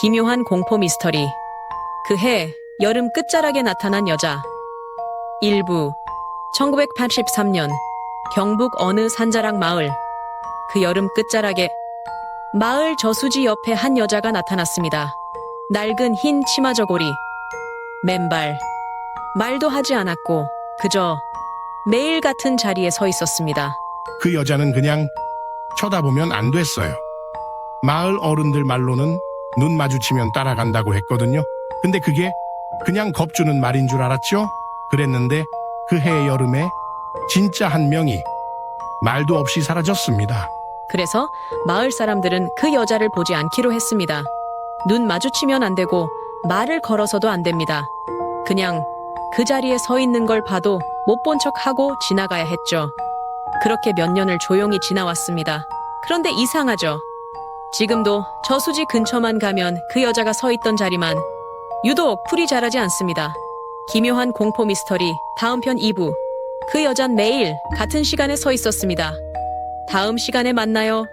기묘한 공포 미스터리. 그해 여름 끝자락에 나타난 여자. 일부 1983년 경북 어느 산자락 마을. 그 여름 끝자락에 마을 저수지 옆에 한 여자가 나타났습니다. 낡은 흰 치마 저고리, 맨발, 말도 하지 않았고 그저 매일 같은 자리에 서 있었습니다. 그 여자는 그냥 쳐다보면 안 됐어요. 마을 어른들 말로는 눈 마주치면 따라간다고 했거든요. 근데 그게 그냥 겁주는 말인 줄 알았죠? 그랬는데 그 해 여름에 진짜 한 명이 말도 없이 사라졌습니다. 그래서 마을 사람들은 그 여자를 보지 않기로 했습니다. 눈 마주치면 안 되고 말을 걸어서도 안 됩니다. 그냥 그 자리에 서 있는 걸 봐도 못 본 척 하고 지나가야 했죠. 그렇게 몇 년을 조용히 지나왔습니다. 그런데 이상하죠. 지금도 저수지 근처만 가면 그 여자가 서 있던 자리만 유독 풀이 자라지 않습니다. 기묘한 공포 미스터리 다음 편 2부. 그 여잔 매일 같은 시간에 서 있었습니다. 다음 시간에 만나요.